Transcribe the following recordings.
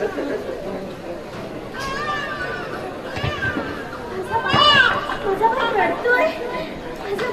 माझा बाळ रडतोय माझा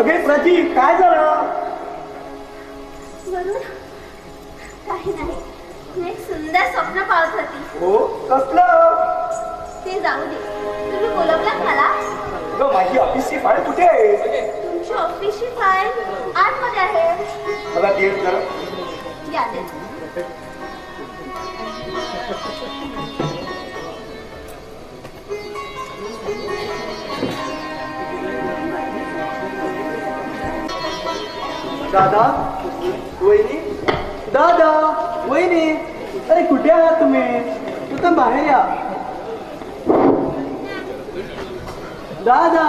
अगे प्राची काय झालं? वरून काही नाही. मी एक सुंदर स्वप्न पाहत होती. हो? कसलं? ते जाऊ दे. तुम्ही बोलवलात मला? ग माझी ऑफिसची फाईल कुठे आहे? तुमची ऑफिसची फाईल आतमध्ये आहे. मला दे जरा. या दे. दादा वहिनी? दादा वहिनी? अरे कुठे आहात तुम्ही? तू तर बाहेर या. दादा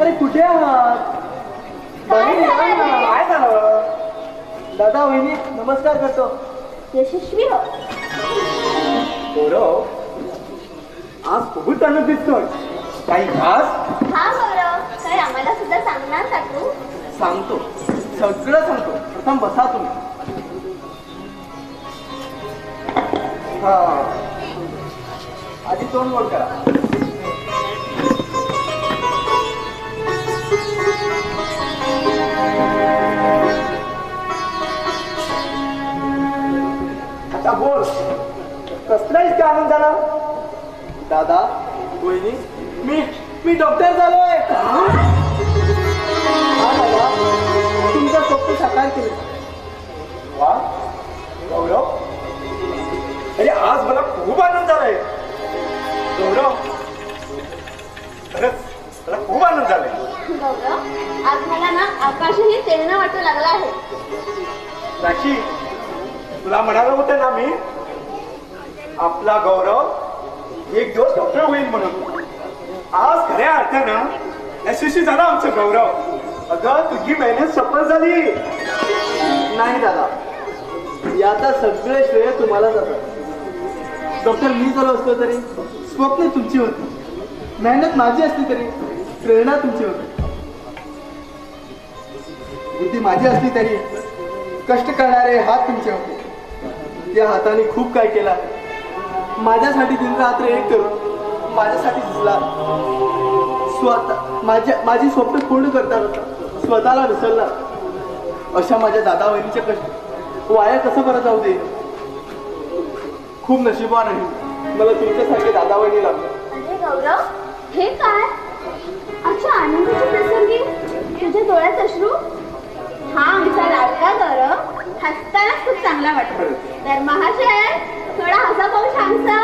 अरे कुठे आहात? बाहेर. काय झालं? दादा वहिनी नमस्कार करतो. यशस्वी हो. गौरव आज खूपच आनंद दिसतोय. काही खास? हा गौरव काही आम्हाला सुद्धा सांगणार का तू? सांगतो. सगळं सांगतो. प्रथम बसा तुम्ही. हा. आधी तोंड गोल करा आता बोल. कसला इतका आनंद झाला? दादा बहिणी मी मी डॉक्टर झालोय. दादा. स्वप्न साकार केलं. वा गौरव. अरे आज मला खूप आनंद झालाय. गौरव. खरंच मला खूप आनंद झालाय. गौरव आज मला ना आकाशही वाटू लागलं आहे. राशी तुला म्हणालं होतं ना मी आपला गौरव एक दिवस डॉक्टर होईल म्हणून. आज खऱ्या अर्थानं यशस्वी झाला आमचं गौरव. अगं तुझी मेहनत सफल झाली. नाही दादा. याचा सगळे श्रेय तुम्हाला जातात डॉक्टर मी झालो असतो तरी स्वप्न तुमची होती. मेहनत माझी असली तरी प्रेरणा तुमची होती. बुद्धी माझी असली तरी कष्ट करणारे हात तुमचे होते. त्या हाताने खूप काय केला. माझ्यासाठी दिन रात्र एक करून माझ्यासाठी झुजला. स्वतः माझ्या माझी स्वप्न पूर्ण करता करता स्वतःला विसरला अशा माझ्या दादा वहिनीचे कष्ट वाया कसं बरं जाऊ दे? खूप नशिबान आहे. मला तुमच्यासारखे दादा वहिनी लागले. गौरव हे काय? अच्छा आनंदाच्या प्रसंगी तुझ्या डोळ्यात अश्रू? हा आमचा लाडका गौरव हसतानाच खूप चांगला वाटतो. तर महाशय थोडा हसा पाहू सांगसा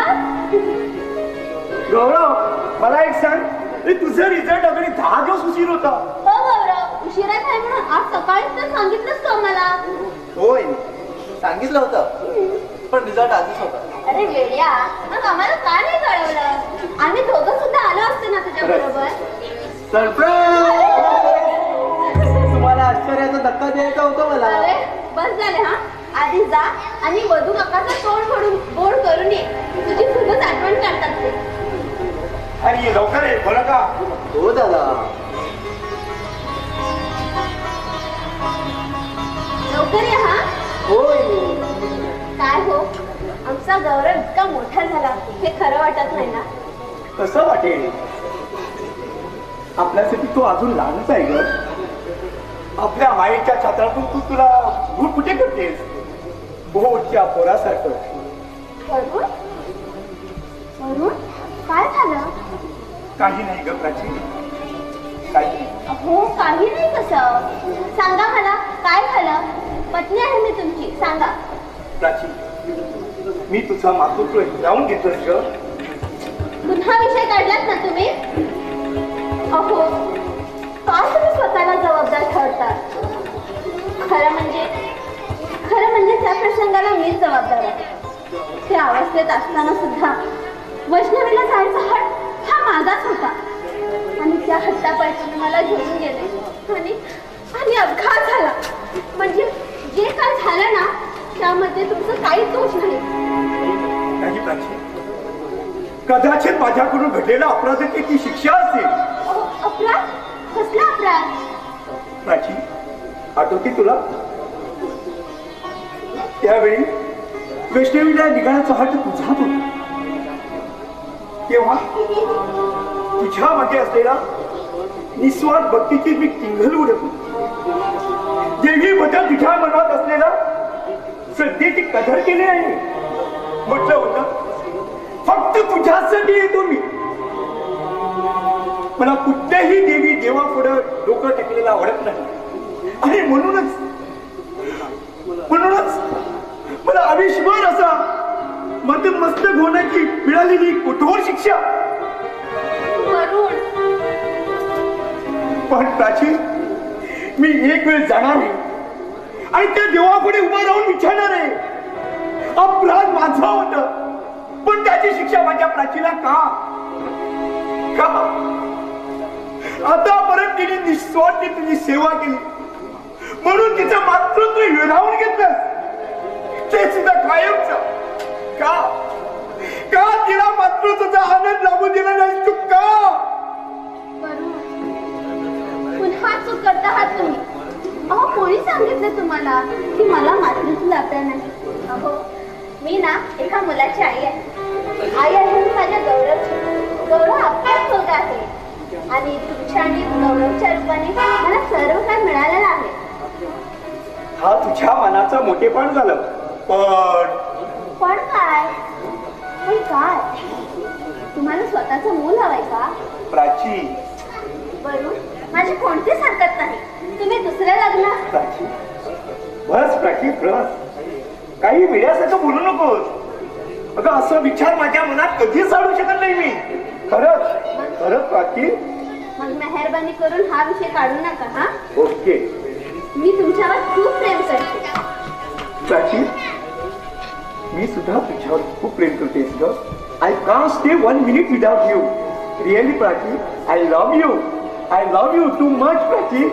गौरव मला एक सांग. हे तुझं रिझल्ट अगदी दहा दिवस उशीर होता. हो गौरव. उशिराच आहे म्हणून आज सकाळीच तर सांगितलंच तो मला. होय. सांगितलं होतं. पण रिझल्ट आधीच होता. अरे वेड्या मग आम्हाला का नाही कळवलं? आम्ही दोघं सुद्धा आलो असतो ना तुझ्या बरोबर. सरप्राईज! तुम्हाला आश्चर्याचा धक्का द्यायचा होता मला. अरे बस झाले हा. आधी जा आणि वधू काकाचं तोंड फोडून गोड करून ये. तुझी खूपच आठवण काढतात ते. अरे लवकर ये बरं का हो दादा लवकर ये हा होय काय हो आमचा गौरव इतका मोठा झाला हे खरं वाटत नाही ना कसं वाटेल आपल्यासाठी तो अजून लहानच आहे ग आपल्या माईच्या छात्रातून तू तुला भूट कुठे करतेस बोटच्या पोरासारखं वरुण वरुण काय झालं काही नाही ग प्राची. काही नाही. हो काही नाही कसं? सांगा मला काय झालं? पत्नी आहे मी तुमची सांगा. प्राची मी तुझा मातृत्व लावून घेतोय ग. पुन्हा विषय काढलात ना तुम्ही? अहो का तुम्ही स्वतःला जबाबदार ठरतात खरं म्हणजे खरं म्हणजे त्या प्रसंगाला मीच जबाबदार आहे. त्या अवस्थेत असताना सुद्धा वैष्णवीला जायचा हट माझाच होता. आणि त्या हट्टापायी तुम्ही मला घेऊन गेले. आणि आणि अपघात झाला. म्हणजे जे काय झालं ना त्यामध्ये तुमचं काहीच दोष नाही. कदाचित माझ्याकडून घडलेला अपराधाची ती शिक्षा असेल? अपराध? कसला अपराध? प्राची आठवते तुला? त्यावेळी वैष्णवीला निघाण्याचा हट तुझाच होता. तेव्हा तुझ्या मागे असलेला निस्वार्थ भक्तीची मी किंगल उडत देवी बद्दल तुझ्या मनात असलेला श्रद्धेची कदर केली आहे. म्हटलं होतं फक्त तुझ्यासाठी येतो मी. मला कुठल्याही देवी देवा पुढं डोकं टेकलेला आवडत नाही. आणि म्हणूनच म्हणूनच मला आयुष्यभर असा मस्तक होण्याची मिळालेली कठोर शिक्षा. पण प्राची मी एक वेळ जाणार आहे आणि त्या देवापुढे उभा राहून विचारणार आहे. अपराध माझा होत पण त्याची शिक्षा माझ्या प्राचीला का? का? आतापर्यंत तिने निस्वार्थी तुझी सेवा केली. म्हणून तिचं मातृत्व हिरावून घेतलं. ते सुद्धा कायमच. का का तिला मातृत्वाचा आनंद लाभू दिला नाही तू का पुन्हा चूक करता आहात तुम्ही. अहो कोणी सांगितलं तुम्हाला की मला मातृत्व लाभणार नाही? अहो मी ना एका मुलाची आई आहे. आई आहे मी माझ्या गौरवची. गौरव आपलाच मुलगा आहे. आणि तुमच्या आणि गौरवच्या रूपाने मला सर्व काय मिळालेलं आहे. हा तुझ्या मनाचा मोठेपण झालं. पण पण काय? पण काय? तुम्हाला स्वतःचं मूल हवंय का? प्राची. वरुण माझी कोणतीच हरकत नाही. तुम्ही दुसऱ्या लग्न. प्राची. बस प्राची बस. काही वेळासारखं बोलू नकोस. अगं असं विचार माझ्या मनात कधीच आणू शकत नाही मी. खरंच खरंच प्राची. मग मेहरबानी करून हा विषय काढू नका हा? ओके. मी तुमच्यावर खूप प्रेम करते. प्राची मी सुद्धा तुझ्यावर खूप प्रेम करतेस ग I can't stay one minute without you really Prachi I love you I love you too much Prachi